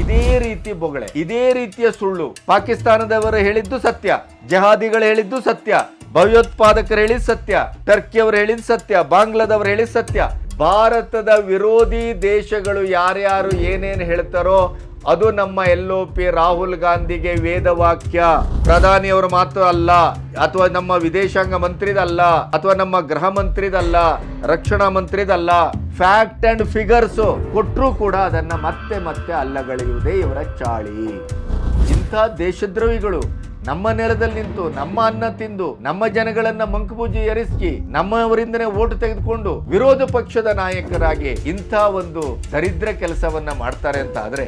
ಇದೇ ರೀತಿ ಬೊಗಳೆ, ಇದೇ ರೀತಿಯ ಸುಳ್ಳು. ಪಾಕಿಸ್ತಾನದವರು ಹೇಳಿದ್ದು ಸತ್ಯ, ಜಹಾದಿಗಳು ಹೇಳಿದ್ದು ಸತ್ಯ, ಭಯೋತ್ಪಾದಕರು ಹೇಳಿದ ಸತ್ಯ, ಟರ್ಕಿಯವರು ಹೇಳಿದ ಸತ್ಯ, ಬಾಂಗ್ಲಾದವರು ಹೇಳಿದ ಸತ್ಯ. ಭಾರತದ ವಿರೋಧಿ ದೇಶಗಳು ಯಾರ್ಯಾರು ಏನೇನು ಹೇಳ್ತಾರೋ ಅದು ನಮ್ಮ ಎಲ್ ಒ ಪಿ ರಾಹುಲ್ ಗಾಂಧಿಗೆ ವೇದವಾಕ್ಯ. ಪ್ರಧಾನಿಯವರು ಮಾತ್ರ ಅಲ್ಲ, ಅಥವಾ ನಮ್ಮ ವಿದೇಶಾಂಗ ಮಂತ್ರಿದಲ್ಲ, ಅಥವಾ ನಮ್ಮ ಗೃಹ ಮಂತ್ರಿದಲ್ಲ, ರಕ್ಷಣಾ ಮಂತ್ರಿದಲ್ಲ ಫ್ಯಾಕ್ಟ್ ಅಂಡ್ ಫಿಗರ್ಸ್ ಕೊಟ್ಟರೂ ಕೂಡ ಅದನ್ನ ಮತ್ತೆ ಮತ್ತೆ ಅಲ್ಲಗಳೆಯುವುದೇ ಇವರ ಚಾಳಿ. ಇಂಥ ದೇಶದ್ರೋಹಿಗಳು. ನಮ್ಮ ನೆಲದಲ್ಲಿ ನಿಂತು, ನಮ್ಮ ಅನ್ನ ತಿಂದು, ನಮ್ಮ ಜನಗಳನ್ನ ಮಂಕುಬೂಜಿ ಎರಿಸಿ ನಮ್ಮವರಿಂದನೇ ಓಟು ತೆಗೆದುಕೊಂಡು ವಿರೋಧ ಪಕ್ಷದ ನಾಯಕರಾಗಿ ಇಂಥ ಒಂದು ದರಿದ್ರ ಕೆಲಸವನ್ನ ಮಾಡ್ತಾರೆ ಅಂತ ಆದ್ರೆ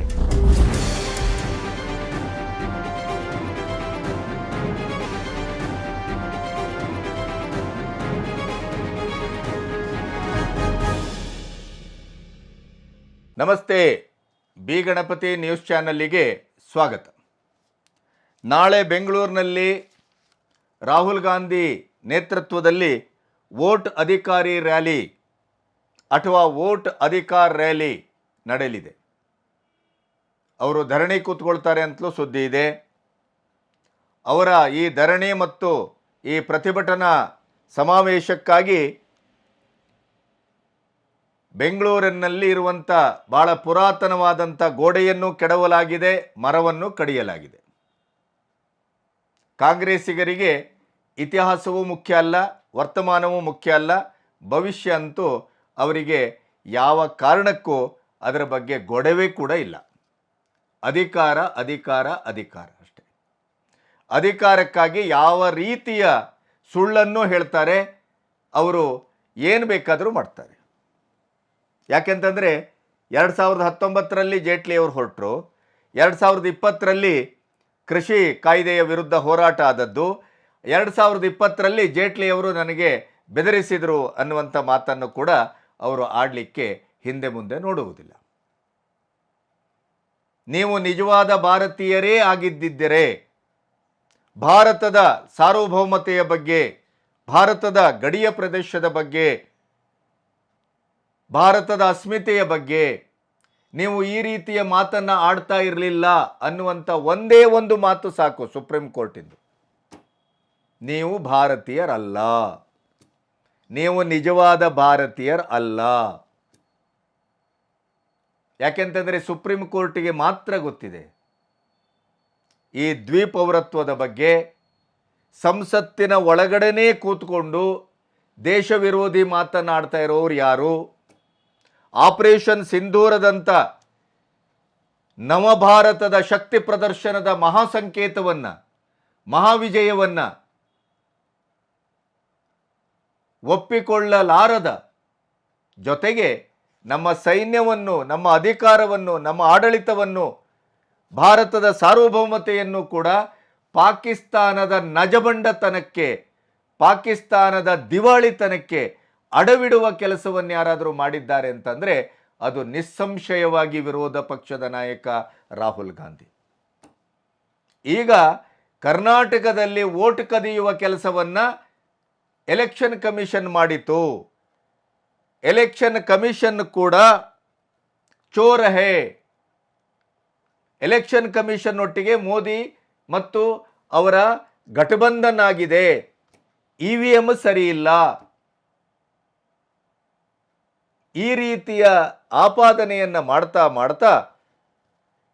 ನಮಸ್ತೆ. ಬಿ ಗಣಪತಿ ನ್ಯೂಸ್ ಚಾನಲ್ಲಿಗೆ ಸ್ವಾಗತ. ನಾಳೆ ಬೆಂಗಳೂರಿನಲ್ಲಿ ರಾಹುಲ್ ಗಾಂಧಿ ನೇತೃತ್ವದಲ್ಲಿ ವೋಟ್ ಅಧಿಕಾರಿ ರ್ಯಾಲಿ ಅಥವಾ ವೋಟ್ ಅಧಿಕಾರ ರ್ಯಾಲಿ ನಡೆಯಲಿದೆ. ಅವರು ಧರಣಿ ಕೂತ್ಕೊಳ್ತಾರೆ ಅಂತಲೂ ಸುದ್ದಿ ಇದೆ. ಅವರ ಈ ಧರಣಿ ಮತ್ತು ಈ ಪ್ರತಿಭಟನಾ ಸಮಾವೇಶಕ್ಕಾಗಿ ಬೆಂಗಳೂರಿನಲ್ಲಿ ಇರುವಂಥ ಭಾಳ ಪುರಾತನವಾದಂಥ ಗೋಡೆಯನ್ನು ಕೆಡವಲಾಗಿದೆ, ಮರವನ್ನು ಕಡಿಯಲಾಗಿದೆ. ಕಾಂಗ್ರೆಸ್ಸಿಗರಿಗೆ ಇತಿಹಾಸವೂ ಮುಖ್ಯ ಅಲ್ಲ, ವರ್ತಮಾನವೂ ಮುಖ್ಯ ಅಲ್ಲ, ಭವಿಷ್ಯ ಅಂತೂ ಅವರಿಗೆ ಯಾವ ಕಾರಣಕ್ಕೂ ಅದರ ಬಗ್ಗೆ ಗೊಡವೆ ಕೂಡ ಇಲ್ಲ. ಅಧಿಕಾರ ಅಧಿಕಾರ ಅಧಿಕಾರ ಅಷ್ಟೇ. ಅಧಿಕಾರಕ್ಕಾಗಿ ಯಾವ ರೀತಿಯ ಸುಳ್ಳನ್ನು ಹೇಳ್ತಾರೆ, ಅವರು ಏನು ಬೇಕಾದರೂ ಮಾಡ್ತಾರೆ. ಯಾಕೆಂತಂದರೆ, ಎರಡು ಸಾವಿರದ ಹತ್ತೊಂಬತ್ತರಲ್ಲಿ ಜೇಟ್ಲಿ ಅವರು ಹೊರಟರು, ಎರಡು ಸಾವಿರದ ಇಪ್ಪತ್ತರಲ್ಲಿ ಕೃಷಿ ಕಾಯ್ದೆಯ ವಿರುದ್ಧ ಹೋರಾಟ ಆದದ್ದು. ಎರಡು ಸಾವಿರದ ಇಪ್ಪತ್ತರಲ್ಲಿ ಜೇಟ್ಲಿಯವರು ನನಗೆ ಬೆದರಿಸಿದರು ಅನ್ನುವಂಥ ಮಾತನ್ನು ಕೂಡ ಅವರು ಆಡಲಿಕ್ಕೆ ಹಿಂದೆ ಮುಂದೆ ನೋಡುವುದಿಲ್ಲ. ನೀವು ನಿಜವಾದ ಭಾರತೀಯರೇ ಆಗಿದ್ದಿದ್ದರೆ ಭಾರತದ ಸಾರ್ವಭೌಮತೆಯ ಬಗ್ಗೆ, ಭಾರತದ ಗಡಿಯ ಪ್ರದೇಶದ ಬಗ್ಗೆ, ಭಾರತದ ಅಸ್ಮಿತೆಯ ಬಗ್ಗೆ ನೀವು ಈ ರೀತಿಯ ಮಾತನ್ನು ಆಡ್ತಾ ಇರಲಿಲ್ಲ ಅನ್ನುವಂಥ ಒಂದೇ ಒಂದು ಮಾತು ಸಾಕು ಸುಪ್ರೀಂ ಕೋರ್ಟಿಂದು. ನೀವು ಭಾರತೀಯರಲ್ಲ. ನೀವು ನಿಜವಾದ ಭಾರತೀಯರ್ ಅಲ್ಲ ಯಾಕೆಂತಂದರೆ ಸುಪ್ರೀಂ ಕೋರ್ಟಿಗೆ ಮಾತ್ರ ಗೊತ್ತಿದೆ. ಈ ದ್ವಿಪೌರತ್ವದ ಬಗ್ಗೆ ಸಂಸತ್ತಿನ ಒಳಗಡೆನೇ ಕೂತ್ಕೊಂಡು ದೇಶ ವಿರೋಧಿ ಮಾತನಾಡ್ತಾ ಇರೋರು ಯಾರು? ಆಪರೇಷನ್ ಸಿಂಧೂರದಂಥ ನವಭಾರತದ ಶಕ್ತಿ ಪ್ರದರ್ಶನದ ಮಹಾಸಂಕೇತವನ್ನು, ಮಹಾವಿಜಯವನ್ನು ಒಪ್ಪಿಕೊಳ್ಳಲಾರದ ಜೊತೆಗೆ ನಮ್ಮ ಸೈನ್ಯವನ್ನು, ನಮ್ಮ ಅಧಿಕಾರವನ್ನು, ನಮ್ಮ ಆಡಳಿತವನ್ನು, ಭಾರತದ ಸಾರ್ವಭೌಮತೆಯನ್ನು ಕೂಡ ಪಾಕಿಸ್ತಾನದ ನಜಬಂಡತನಕ್ಕೆ, ಪಾಕಿಸ್ತಾನದ ದಿವಾಳಿತನಕ್ಕೆ ಅಡವಿಡುವ ಕೆಲಸವನ್ನು ಯಾರಾದರೂ ಮಾಡಿದ್ದಾರೆ ಅಂತಂದರೆ ಅದು ನಿಸ್ಸಂಶಯವಾಗಿ ವಿರೋಧ ಪಕ್ಷದ ನಾಯಕ ರಾಹುಲ್ ಗಾಂಧಿ. ಈಗ ಕರ್ನಾಟಕದಲ್ಲಿ ವೋಟ್ ಕದಿಯುವ ಕೆಲಸವನ್ನು ಎಲೆಕ್ಷನ್ ಕಮಿಷನ್ ಮಾಡಿತು ಎಲೆಕ್ಷನ್ ಕಮಿಷನ್ ಕೂಡ ಚೋರ ಹೇ. ಎಲೆಕ್ಷನ್ ಕಮಿಷನ್ ಒಟ್ಟಿಗೆ ಮೋದಿ ಮತ್ತು ಅವರ ಗಠಬಂಧನ್ ಆಗಿದೆ. ಇ ವಿ ಎಂ ಸರಿ ಇಲ್ಲ. ಈ ರೀತಿಯ ಆಪಾದನೆಯನ್ನು ಮಾಡ್ತಾ ಮಾಡ್ತಾ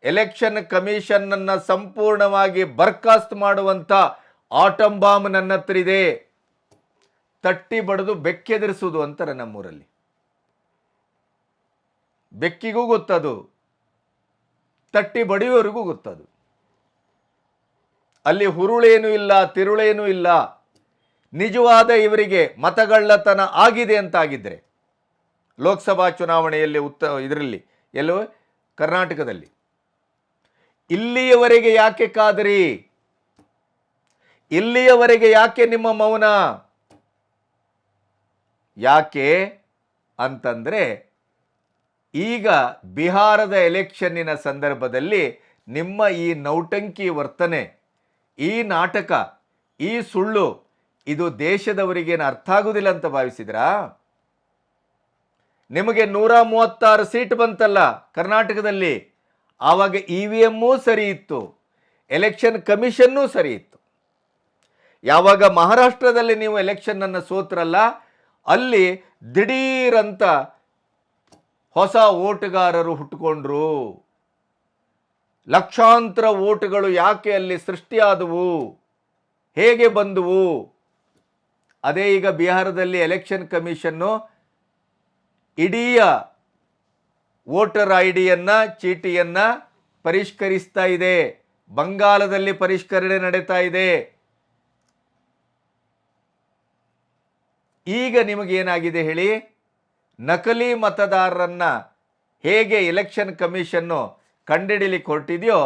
ಎಲೆಕ್ಷನ್ ಕಮಿಷನ್ನನ್ನು ಸಂಪೂರ್ಣವಾಗಿ ಬರ್ಖಾಸ್ತ್ ಮಾಡುವಂಥ ಆಟಮ್ ಬಾಂಬ್ ನನ್ನ ಹತ್ರ ಇದೆ. ತಟ್ಟಿ ಬಡಿದು ಬೆಕ್ಕೆದರಿಸುವುದು ಅಂತಾರೆ ನಮ್ಮೂರಲ್ಲಿ ಬೆಕ್ಕಿಗೂ ಗೊತ್ತದು, ತಟ್ಟಿ ಬಡಿಯೋರಿಗೂ ಗೊತ್ತದು. ಅಲ್ಲಿ ಹುರುಳೇನೂ ಇಲ್ಲ, ತಿರುಳೇನೂ ಇಲ್ಲ. ನಿಜವಾದ ಇವರಿಗೆ ಮತಗಳ್ಳತನ ಆಗಿದೆ ಅಂತಾಗಿದ್ದರೆ ಲೋಕಸಭಾ ಚುನಾವಣೆಯಲ್ಲಿ ಉತ್ತ, ಇದರಲ್ಲಿ ಎಲ್ಲೋ ಕರ್ನಾಟಕದಲ್ಲಿ. ಇಲ್ಲಿಯವರೆಗೆ ಯಾಕೆ ಕಾದ್ರಿ? ಇಲ್ಲಿಯವರೆಗೆ ಯಾಕೆ ನಿಮ್ಮ ಮೌನ? ಯಾಕೆ ಅಂತಂದರೆ, ಈಗ ಬಿಹಾರದ ಎಲೆಕ್ಷನ್ನಿನ ಸಂದರ್ಭದಲ್ಲಿ ನಿಮ್ಮ ಈ ನೌಟಂಕಿ ವರ್ತನೆ, ಈ ನಾಟಕ, ಈ ಸುಳ್ಳು, ಇದು ದೇಶದವರಿಗೇನು ಅರ್ಥ ಆಗೋದಿಲ್ಲ ಅಂತ ಭಾವಿಸಿದ್ರಾ? ನಿಮಗೆ ನೂರ ಮೂವತ್ತಾರು ಸೀಟ್ ಬಂತಲ್ಲ ಕರ್ನಾಟಕದಲ್ಲಿ, ಆವಾಗ ಇ ವಿ ಎಮ್ಮೂ ಸರಿ ಇತ್ತು, ಎಲೆಕ್ಷನ್ ಕಮಿಷನ್ನೂ ಸರಿ ಇತ್ತು. ಯಾವಾಗ ಮಹಾರಾಷ್ಟ್ರದಲ್ಲಿ ನೀವು ಎಲೆಕ್ಷನ್ನನ್ನು ಸೋತ್ರಲ್ಲ, ಅಲ್ಲಿ ದಿಢೀರಂತ ಹೊಸ ಓಟುಗಾರರು ಹುಟ್ಟುಕೊಂಡ್ರು. ಲಕ್ಷಾಂತರ ಓಟುಗಳು ಯಾಕೆ ಅಲ್ಲಿ ಸೃಷ್ಟಿಯಾದವು, ಹೇಗೆ ಬಂದವು? ಅದೇ ಈಗ ಬಿಹಾರದಲ್ಲಿ ಎಲೆಕ್ಷನ್ ಕಮಿಷನ್ನು ಇಡೀ ವೋಟರ್ ಐ ಡಿಯನ್ನು ಚೀಟಿಯನ್ನು ಪರಿಷ್ಕರಿಸ್ತಾ ಇದೆ. ಬಂಗಾಲದಲ್ಲಿ ಪರಿಷ್ಕರಣೆ ನಡೀತಾ ಇದೆ. ಈಗ ನಿಮಗೇನಾಗಿದೆ ಹೇಳಿ? ನಕಲಿ ಮತದಾರರನ್ನು ಹೇಗೆ ಎಲೆಕ್ಷನ್ ಕಮಿಷನ್ನು ಕಂಡಿಡಿಲಿಕ್ಕೆ ಹೊರಟಿದೆಯೋ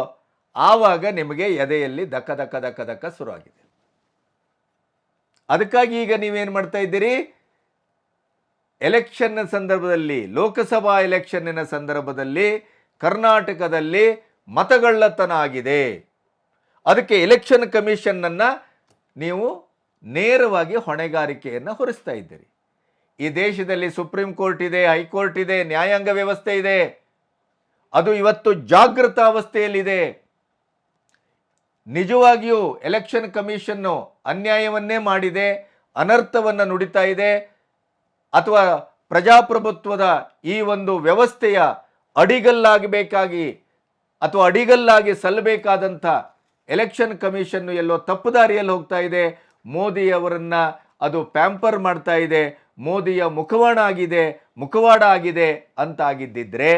ಆವಾಗ ನಿಮಗೆ ಎದೆಯಲ್ಲಿ ದಕ್ಕ ದಕ್ಕ ದಕ್ಕ ದಕ್ಕ ಶುರುವಾಗಿದೆ. ಅದಕ್ಕಾಗಿ ಈಗ ನೀವೇನು ಮಾಡ್ತಾ ಇದ್ದೀರಿ? ಎಲೆಕ್ಷನ್ನ ಸಂದರ್ಭದಲ್ಲಿ, ಲೋಕಸಭಾ ಎಲೆಕ್ಷನ್ನಿನ ಸಂದರ್ಭದಲ್ಲಿ ಕರ್ನಾಟಕದಲ್ಲಿ ಮತಗಳ್ಳತನ ಆಗಿದೆ. ಅದಕ್ಕೆ ಎಲೆಕ್ಷನ್ ಕಮಿಷನ್ನನ್ನು ನೀವು ನೇರವಾಗಿ ಹೊಣೆಗಾರಿಕೆಯನ್ನು ಹೊರಿಸ್ತಾ ಇದ್ದೀರಿ. ಈ ದೇಶದಲ್ಲಿ ಸುಪ್ರೀಂ ಕೋರ್ಟ್ ಇದೆ, ಹೈಕೋರ್ಟ್ ಇದೆ, ನ್ಯಾಯಾಂಗ ವ್ಯವಸ್ಥೆ ಇದೆ. ಅದು ಇವತ್ತು ಜಾಗೃತ ಅವಸ್ಥೆಯಲ್ಲಿದೆ. ನಿಜವಾಗಿಯೂ ಎಲೆಕ್ಷನ್ ಕಮಿಷನ್ನು ಅನ್ಯಾಯವನ್ನೇ ಮಾಡಿದೆ, ಅನರ್ಥವನ್ನು ನುಡಿತಾ ಇದೆ ಅಥವಾ ಪ್ರಜಾಪ್ರಭುತ್ವದ ಈ ಒಂದು ವ್ಯವಸ್ಥೆಯ ಅಡಿಗಲ್ಲಾಗಬೇಕಾಗಿ ಅಥವಾ ಅಡಿಗಲ್ಲಾಗಿ ಸಲ್ಲಬೇಕಾದಂಥ ಎಲೆಕ್ಷನ್ ಕಮಿಷನ್ನು ಎಲ್ಲೋ ತಪ್ಪು ದಾರಿಯಲ್ಲಿ ಹೋಗ್ತಾ ಇದೆ. ಮೋದಿ ಅವರನ್ನ ಅದು ಪ್ಯಾಂಪರ್ ಮಾಡ್ತಾ ಇದೆ. ಮೋದಿಯ ಮುಖವಾಣ ಆಗಿದೆ. ಮುಖವಾಡ ಆಗಿದೆ ಅಂತ ಆಗಿದ್ದಿದ್ರೆ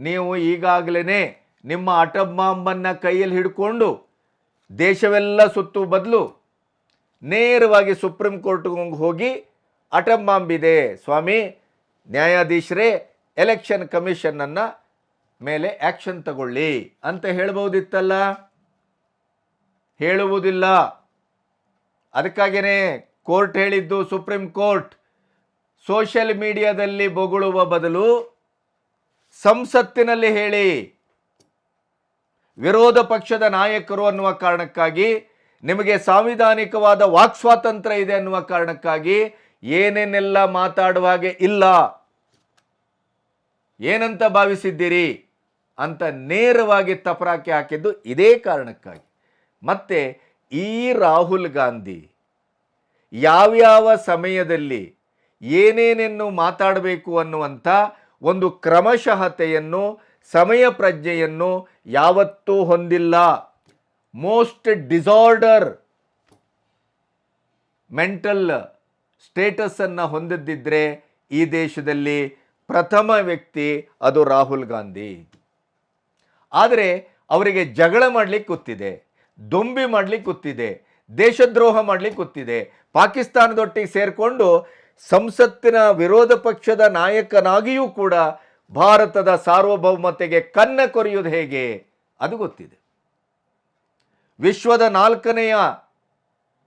ನೀವು ಈಗಾಗಲೇ ನಿಮ್ಮ ಅಟಬಾಂಬನ್ನು ಕೈಯಲ್ಲಿ ಹಿಡ್ಕೊಂಡು ದೇಶವೆಲ್ಲ ಸುತ್ತು ಬದಲು ನೇರವಾಗಿ ಸುಪ್ರೀಂ ಕೋರ್ಟ್ಗೆ ಹೋಗಿ ಅಟಂಬಾಂಬಿದೆ. ಸ್ವಾಮಿ, ನ್ಯಾಯಾಧೀಶರೇ, ಎಲೆಕ್ಷನ್ ಕಮಿಷನನ್ನು ಮೇಲೆ ಆ್ಯಕ್ಷನ್ ತಗೊಳ್ಳಿ ಅಂತ ಹೇಳ್ಬೋದಿತ್ತಲ್ಲ ಹೇಳುವುದಿಲ್ಲ. ಅದಕ್ಕಾಗಿಯೇ ಕೋರ್ಟ್ ಹೇಳಿದ್ದು ಸುಪ್ರೀಂ ಕೋರ್ಟ್. ಸೋಷಿಯಲ್ ಮೀಡಿಯಾದಲ್ಲಿ ಬೊಗಳುವ ಬದಲು ಸಂಸತ್ತಿನಲ್ಲಿ ಹೇಳಿ. ವಿರೋಧ ಪಕ್ಷದ ನಾಯಕರು ಅನ್ನುವ ಕಾರಣಕ್ಕಾಗಿ, ನಿಮಗೆ ಸಾಂವಿಧಾನಿಕವಾದ ವಾಕ್ ಸ್ವಾತಂತ್ರ್ಯ ಇದೆ ಅನ್ನುವ ಕಾರಣಕ್ಕಾಗಿ ಏನೇನೆಲ್ಲ ಮಾತಾಡುವ ಹಾಗೆ ಇಲ್ಲ. ಏನಂತ ಭಾವಿಸಿದ್ದೀರಿ ಅಂತ ನೇರವಾಗಿ ತಪರಾಕಿ ಹಾಕಿದ್ದು ಇದೇ ಕಾರಣಕ್ಕಾಗಿ. ಮತ್ತೆ ಈ ರಾಹುಲ್ ಗಾಂಧಿ ಯಾವ್ಯಾವ ಸಮಯದಲ್ಲಿ ಏನೇನೆನ್ನು ಮಾತಾಡಬೇಕು ಅನ್ನುವಂಥ ಒಂದು ಕ್ರಮಶಃತೆಯನ್ನು, ಸಮಯ ಪ್ರಜ್ಞೆಯನ್ನು ಯಾವತ್ತೂ ಹೊಂದಿಲ್ಲ. ಮೋಸ್ಟ್ ಡಿಸಾರ್ಡರ್ ಮೆಂಟಲ್ ಸ್ಟೇಟಸನ್ನು ಹೊಂದಿದ್ದಿದ್ರೆ ಈ ದೇಶದಲ್ಲಿ ಪ್ರಥಮ ವ್ಯಕ್ತಿ ಅದು ರಾಹುಲ್ ಗಾಂಧಿ. ಆದರೆ ಅವರಿಗೆ ಜಗಳ ಮಾಡಲಿಕ್ಕೆ ಗೊತ್ತಿದೆ, ದೊಂಬಿ ಮಾಡಲಿಕ್ಕೆ ಗೊತ್ತಿದೆ, ದೇಶದ್ರೋಹ ಮಾಡಲಿಕ್ಕೆ ಗೊತ್ತಿದೆ. ಪಾಕಿಸ್ತಾನದೊಟ್ಟಿಗೆ ಸೇರಿಕೊಂಡು ಸಂಸತ್ತಿನ ವಿರೋಧ ಪಕ್ಷದ ನಾಯಕನಾಗಿಯೂ ಕೂಡ ಭಾರತದ ಸಾರ್ವಭೌಮತೆಗೆ ಕನ್ನ ಕೊರೆಯುವುದು ಹೇಗೆ? ಅದು ಗೊತ್ತಿದೆ. ವಿಶ್ವದ ನಾಲ್ಕನೆಯ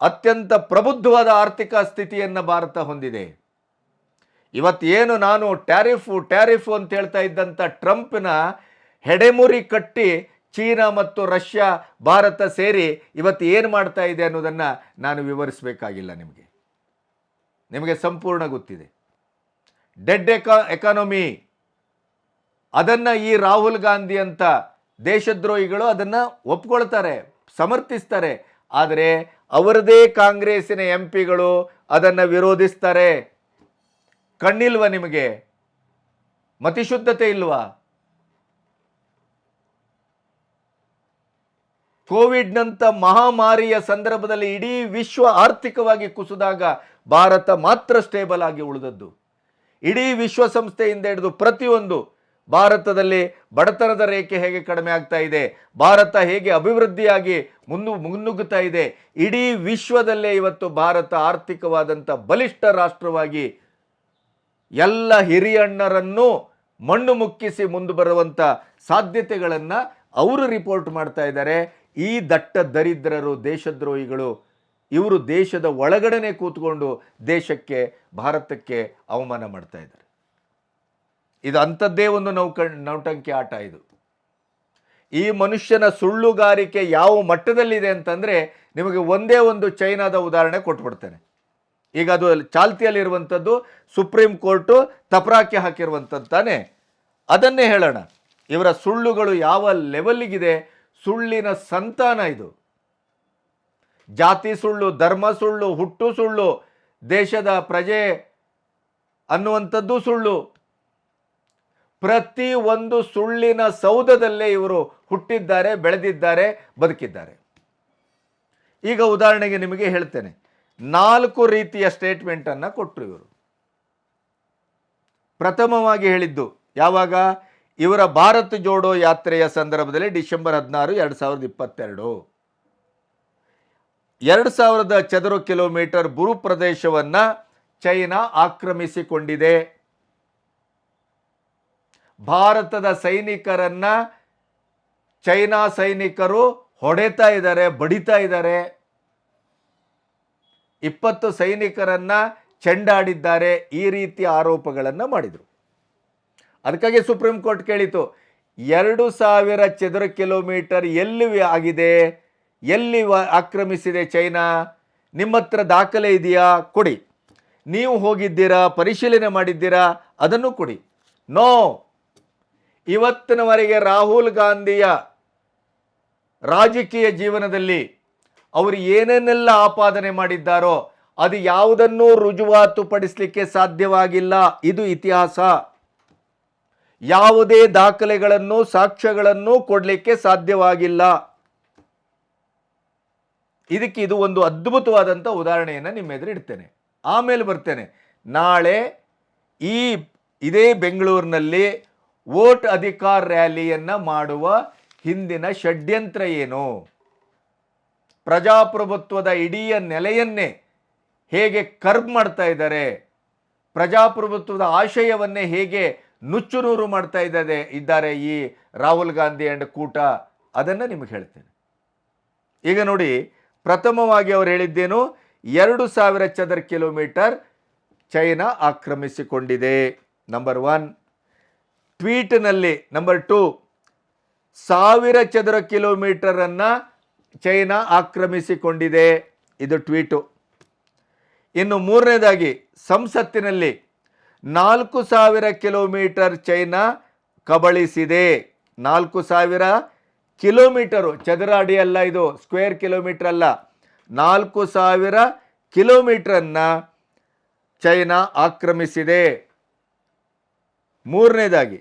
ಅತ್ಯಂತ ಪ್ರಬುದ್ಧವಾದ ಆರ್ಥಿಕ ಸ್ಥಿತಿಯನ್ನು ಭಾರತ ಹೊಂದಿದೆ. ಇವತ್ತೇನು ನಾನು ಟ್ಯಾರಿಫು ಟ್ಯಾರಿಫು ಅಂತ ಹೇಳ್ತಾ ಇದ್ದಂಥ ಟ್ರಂಪ್ನ ಹೆಡೆಮುರಿ ಕಟ್ಟಿ ಚೀನಾ ಮತ್ತು ರಷ್ಯಾ, ಭಾರತ ಸೇರಿ ಇವತ್ತು ಏನು ಮಾಡ್ತಾ ಇದೆ ಅನ್ನೋದನ್ನು ನಾನು ವಿವರಿಸಬೇಕಾಗಿಲ್ಲ ನಿಮಗೆ. ನಿಮಗೆ ಸಂಪೂರ್ಣ ಗೊತ್ತಿದೆ. ಡೆಡ್ ಎಕಾ, ಎಕಾನಮಿ, ಅದನ್ನು ಈ ರಾಹುಲ್ ಗಾಂಧಿ ಅಂತ ದೇಶದ್ರೋಹಿಗಳು ಅದನ್ನು ಒಪ್ಕೊಳ್ತಾರೆ, ಸಮರ್ಥಿಸ್ತಾರೆ. ಆದರೆ ಅವರದೇ ಕಾಂಗ್ರೆಸ್ಸಿನ ಎಂ ಪಿಗಳು ಅದನ್ನು ವಿರೋಧಿಸ್ತಾರೆ. ಕಣ್ಣಿಲ್ವ ನಿಮಗೆ? ಮತಿಶುದ್ಧತೆ ಇಲ್ವಾ? ಕೋವಿಡ್ನಂಥ ಮಹಾಮಾರಿಯ ಸಂದರ್ಭದಲ್ಲಿ ಇಡೀ ವಿಶ್ವ ಆರ್ಥಿಕವಾಗಿ ಕುಸಿದಾಗ ಭಾರತ ಮಾತ್ರ ಸ್ಟೇಬಲ್ ಆಗಿ ಉಳಿದದ್ದು. ಇಡೀ ವಿಶ್ವಸಂಸ್ಥೆಯಿಂದ ಹಿಡಿದು ಪ್ರತಿಯೊಂದು ಭಾರತದಲ್ಲಿ ಬಡತನದ ರೇಖೆ ಹೇಗೆ ಕಡಿಮೆ ಆಗ್ತಾ ಇದೆ? ಭಾರತ ಹೇಗೆ ಅಭಿವೃದ್ಧಿಯಾಗಿ ಮುನ್ನು, ಮುನ್ನುಗ್ಗುತ್ತಾ ಇದೆ? ಇಡೀ ವಿಶ್ವದಲ್ಲೇ ಇವತ್ತು ಭಾರತ ಆರ್ಥಿಕವಾದಂಥ ಬಲಿಷ್ಠ ರಾಷ್ಟ್ರವಾಗಿ ಎಲ್ಲ ಹಿರಿಯಣ್ಣರನ್ನು ಮಣ್ಣು ಮುಕ್ಕಿಸಿ ಮುಂದೆ ಬರುವಂಥ ಸಾಧ್ಯತೆಗಳನ್ನು ಅವರು ರಿಪೋರ್ಟ್ ಮಾಡ್ತಾ ಇದ್ದಾರೆ. ಈ ದಟ್ಟ ದರಿದ್ರರು, ದೇಶದ್ರೋಹಿಗಳು, ಇವರು ದೇಶದ ಒಳಗಡೆನೆ ಕೂತ್ಕೊಂಡು ದೇಶಕ್ಕೆ, ಭಾರತಕ್ಕೆ ಅವಮಾನ ಮಾಡ್ತಾ ಇದು ಅಂಥದ್ದೇ ಒಂದು ನೌಕ, ನೌಟಂಕಿ ಆಟ ಇದು. ಈ ಮನುಷ್ಯನ ಸುಳ್ಳುಗಾರಿಕೆ ಯಾವ ಮಟ್ಟದಲ್ಲಿದೆ ಅಂತಂದರೆ ನಿಮಗೆ ಒಂದೇ ಒಂದು ಚೈನಾದ ಉದಾಹರಣೆ ಕೊಟ್ಬಿಡ್ತೇನೆ. ಈಗ ಅದು ಚಾಲ್ತಿಯಲ್ಲಿರುವಂಥದ್ದು ಸುಪ್ರೀಂ ಕೋರ್ಟು ತಪರಾಕಿ ಹಾಕಿರುವಂಥದ್ದು ತಾನೇ ಅದನ್ನೇ ಹೇಳೋಣ. ಇವರ ಸುಳ್ಳುಗಳು ಯಾವ ಲೆವೆಲ್ಲಿಗಿದೆ? ಸುಳ್ಳಿನ ಸಂತಾನ ಇದು. ಜಾತಿ ಸುಳ್ಳು, ಧರ್ಮ ಸುಳ್ಳು, ಹುಟ್ಟು ಸುಳ್ಳು, ದೇಶದ ಪ್ರಜೆ ಅನ್ನುವಂಥದ್ದು ಸುಳ್ಳು. ಪ್ರತಿ ಒಂದು ಸುಳ್ಳಿನ ಸೌಧದಲ್ಲೇ ಇವರು ಹುಟ್ಟಿದ್ದಾರೆ, ಬೆಳೆದಿದ್ದಾರೆ, ಬದುಕಿದ್ದಾರೆ. ಈಗ ಉದಾಹರಣೆಗೆ ನಿಮಗೆ ಹೇಳ್ತೇನೆ. ನಾಲ್ಕು ರೀತಿಯ ಸ್ಟೇಟ್ಮೆಂಟನ್ನು ಕೊಟ್ಟರು ಇವರು. ಪ್ರಥಮವಾಗಿ ಹೇಳಿದ್ದು ಯಾವಾಗ? ಇವರ ಭಾರತ್ ಜೋಡೋ ಯಾತ್ರೆಯ ಸಂದರ್ಭದಲ್ಲಿ ಡಿಸೆಂಬರ್ ಹದಿನಾರು, ಎರಡು ಸಾವಿರದ ಇಪ್ಪತ್ತೆರಡು. ಎರಡು ಸಾವಿರದ ಚದರ ಕಿಲೋಮೀಟರ್ ಭೂ ಪ್ರದೇಶವನ್ನು ಚೈನಾ ಆಕ್ರಮಿಸಿಕೊಂಡಿದೆ. ಭಾರತದ ಸೈನಿಕರನ್ನ ಚೈನಾ ಸೈನಿಕರು ಹೊಡೆತಾ ಇದ್ದಾರೆ, ಬಡಿತಾ ಇದ್ದಾರೆ. ಇಪ್ಪತ್ತು ಸೈನಿಕರನ್ನ ಚೆಂಡಾಡಿದ್ದಾರೆ ಈ ರೀತಿಯ ಆರೋಪಗಳನ್ನು ಮಾಡಿದರು. ಅದಕ್ಕಾಗಿ ಸುಪ್ರೀಂ ಕೋರ್ಟ್ ಕೇಳಿತು, ಎರಡು ಸಾವಿರ ಚದರ ಕಿಲೋಮೀಟರ್ ಎಲ್ಲಿ ಆಗಿದೆ, ಎಲ್ಲಿ ಆಕ್ರಮಿಸಿದೆ ಚೈನಾ, ನಿಮ್ಮ ಹತ್ರ ದಾಖಲೆ ಇದೆಯಾ, ಕೊಡಿ. ನೀವು ಹೋಗಿದ್ದೀರಾ, ಪರಿಶೀಲನೆ ಮಾಡಿದ್ದೀರಾ, ಅದನ್ನು ಕೊಡಿ. ನೋ ಇವತ್ತಿನವರೆಗೆ ರಾಹುಲ್ ಗಾಂಧಿಯ ರಾಜಕೀಯ ಜೀವನದಲ್ಲಿ ಅವರು ಏನೇನೆಲ್ಲ ಆಪಾದನೆ ಮಾಡಿದ್ದಾರೋ ಅದು ಯಾವುದನ್ನೂ ರುಜುವಾತುಪಡಿಸಲಿಕ್ಕೆ ಸಾಧ್ಯವಾಗಿಲ್ಲ. ಇದು ಇತಿಹಾಸ. ಯಾವುದೇ ದಾಖಲೆಗಳನ್ನು, ಸಾಕ್ಷ್ಯಗಳನ್ನು ಕೊಡಲಿಕ್ಕೆ ಸಾಧ್ಯವಾಗಿಲ್ಲ. ಇದಕ್ಕೆ ಇದು ಒಂದು ಅದ್ಭುತವಾದಂಥ ಉದಾಹರಣೆಯನ್ನು ನಿಮ್ಮ ಎದುರು ಇಡ್ತೇನೆ. ಆಮೇಲೆ ಬರ್ತೇನೆ. ನಾಳೆ ಈ ಇದೇ ಬೆಂಗಳೂರಿನಲ್ಲಿ ವೋಟ್ ಅಧಿಕಾರ ರ್ಯಾಲಿಯನ್ನು ಮಾಡುವ ಹಿಂದಿನ ಷಡ್ಯಂತ್ರ ಏನು? ಪ್ರಜಾಪ್ರಭುತ್ವದ ಇಡೀ ನೆಲೆಯನ್ನೇ ಹೇಗೆ ಕರ್ಬ್ ಮಾಡ್ತಾ ಇದ್ದಾರೆ? ಪ್ರಜಾಪ್ರಭುತ್ವದ ಆಶಯವನ್ನೇ ಹೇಗೆ ನುಚ್ಚುನೂರು ಮಾಡ್ತಾ ಇದ್ದಾರೆ ಇದ್ದಾರೆ ಈ ರಾಹುಲ್ ಗಾಂಧಿ ಆ್ಯಂಡ್ ಕೂಟ? ಅದನ್ನು ನಿಮಗೆ ಹೇಳ್ತೇನೆ. ಈಗ ನೋಡಿ, ಪ್ರಥಮವಾಗಿ ಅವರು ಹೇಳಿದ್ದೇನು, ಎರಡು ಸಾವಿರ ಚದರ ಕಿಲೋಮೀಟರ್ ಚೈನಾ ಆಕ್ರಮಿಸಿಕೊಂಡಿದೆ. ನಂಬರ್ ಒನ್ ಟ್ವೀಟ್ನಲ್ಲಿ ನಂಬರ್ ಟು, ಸಾವಿರ ಚದರ ಕಿಲೋಮೀಟರನ್ನು ಚೈನಾ ಆಕ್ರಮಿಸಿಕೊಂಡಿದೆ. ಇದು ಟ್ವೀಟು. ಇನ್ನು ಮೂರನೇದಾಗಿ, ಸಂಸತ್ತಿನಲ್ಲಿ ನಾಲ್ಕು ಸಾವಿರ ಕಿಲೋಮೀಟರ್ ಚೈನಾ ಕಬಳಿಸಿದೆ. ನಾಲ್ಕು ಸಾವಿರ ಕಿಲೋಮೀಟರು, ಚದರ ಅಡಿ ಅಲ್ಲ ಇದು, ಸ್ಕ್ವೇರ್ ಕಿಲೋಮೀಟರ್ ಅಲ್ಲ. ನಾಲ್ಕು ಸಾವಿರ ಕಿಲೋಮೀಟ್ರನ್ನು ಚೈನಾ ಆಕ್ರಮಿಸಿದೆ. ಮೂರನೇದಾಗಿ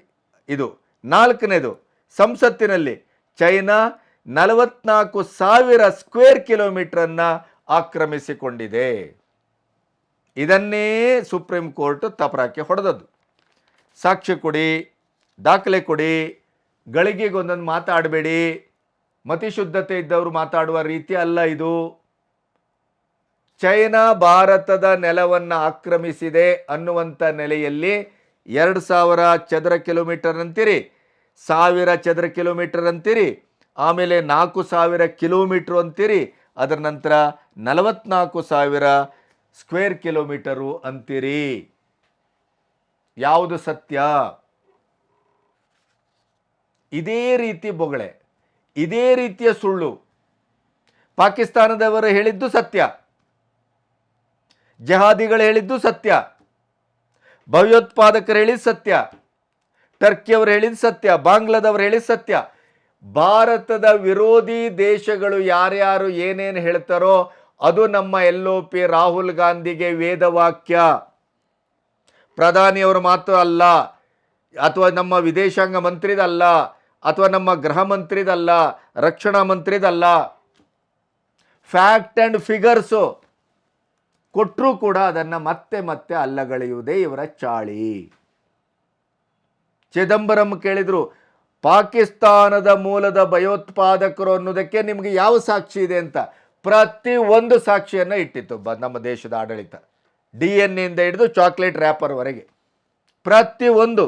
ಇದು ನಾಲ್ಕನೇದು. ಸಂಸತ್ತಿನಲ್ಲಿ ಚೈನಾ ನಲವತ್ನಾಲ್ಕು ಸಾವಿರ ಸ್ಕ್ವೇರ್ ಕಿಲೋಮೀಟರನ್ನು ಆಕ್ರಮಿಸಿಕೊಂಡಿದೆ. ಇದನ್ನೇ ಸುಪ್ರೀಂ ಕೋರ್ಟ್ ತಪರಾಕಿ ಹೊಡೆದದ್ದು. ಸಾಕ್ಷಿ ಕೊಡಿ, ದಾಖಲೆ ಕೊಡಿ ಗಳಿಗೆಗೊಂದೊಂದು ಮಾತಾಡಬೇಡಿ. ಮತಿಶುದ್ಧತೆ ಇದ್ದವರು ಮಾತಾಡುವ ರೀತಿ ಅಲ್ಲ ಇದು. ಚೈನಾ ಭಾರತದ ನೆಲವನ್ನು ಆಕ್ರಮಿಸಿದೆ ಅನ್ನುವಂಥ ನೆಲೆಯಲ್ಲಿ ಎರಡು ಸಾವಿರ ಚದರ ಕಿಲೋಮೀಟರ್ ಅಂತೀರಿ ಸಾವಿರ ಚದರ ಕಿಲೋಮೀಟರ್ ಅಂತೀರಿ ಆಮೇಲೆ ನಾಲ್ಕು ಸಾವಿರ ಕಿಲೋಮೀಟ್ರ್ ಅಂತೀರಿ, ಅದರ ನಂತರ ನಲವತ್ನಾಲ್ಕು ಸಾವಿರ ಸ್ಕ್ವೇರ್ ಕಿಲೋಮೀಟರು ಅಂತೀರಿ. ಯಾವುದು ಸತ್ಯ? ಇದೇ ರೀತಿ ಬೊಗಳೆ, ಇದೇ ರೀತಿಯ ಸುಳ್ಳು. ಪಾಕಿಸ್ತಾನದವರು ಹೇಳಿದ್ದು ಸತ್ಯ. ಜಹಾದಿಗಳು ಹೇಳಿದ್ದು ಸತ್ಯ. ಭಯೋತ್ಪಾದಕರು ಹೇಳಿದ ಸತ್ಯ, ಟರ್ಕಿಯವರು ಹೇಳಿದ ಸತ್ಯ, ಬಾಂಗ್ಲಾದವರು ಹೇಳಿದ ಸತ್ಯ. ಭಾರತದ ವಿರೋಧಿ ದೇಶಗಳು ಯಾರ್ಯಾರು ಏನೇನು ಹೇಳ್ತಾರೋ ಅದು ನಮ್ಮ ಎಲ್ ಪಿ ರಾಹುಲ್ ಗಾಂಧಿಗೆ ವೇದವಾಕ್ಯ. ಪ್ರಧಾನಿಯವರು ಮಾತ್ರ ಅಲ್ಲ, ಅಥವಾ ನಮ್ಮ ವಿದೇಶಾಂಗ ಮಂತ್ರಿದಲ್ಲ, ಅಥವಾ ನಮ್ಮ ಗೃಹ ಮಂತ್ರಿದಲ್ಲ, ರಕ್ಷಣಾ ಮಂತ್ರಿದಲ್ಲ. Fact and figures. ಕೊಟ್ಟರೂ ಕೂಡ ಅದನ್ನು ಮತ್ತೆ ಮತ್ತೆ ಅಲ್ಲಗಳೆಯುವುದೇ ಇವರ ಚಾಳಿ. ಚಿದಂಬರಂ ಕೇಳಿದರು, ಪಾಕಿಸ್ತಾನದ ಮೂಲದ ಭಯೋತ್ಪಾದಕರು ಅನ್ನೋದಕ್ಕೆ ನಿಮಗೆ ಯಾವ ಸಾಕ್ಷಿ ಇದೆ ಅಂತ? ಪ್ರತಿ ಒಂದು ಸಾಕ್ಷಿಯನ್ನು ಇಟ್ಟಿತ್ತು ಬ, ನಮ್ಮ ದೇಶದ ಆಡಳಿತ. ಡಿ ಎನ್ ಎಯಿಂದ ಹಿಡಿದು ಚಾಕ್ಲೇಟ್ ರ್ಯಾಪರ್ವರೆಗೆ ಪ್ರತಿ ಒಂದು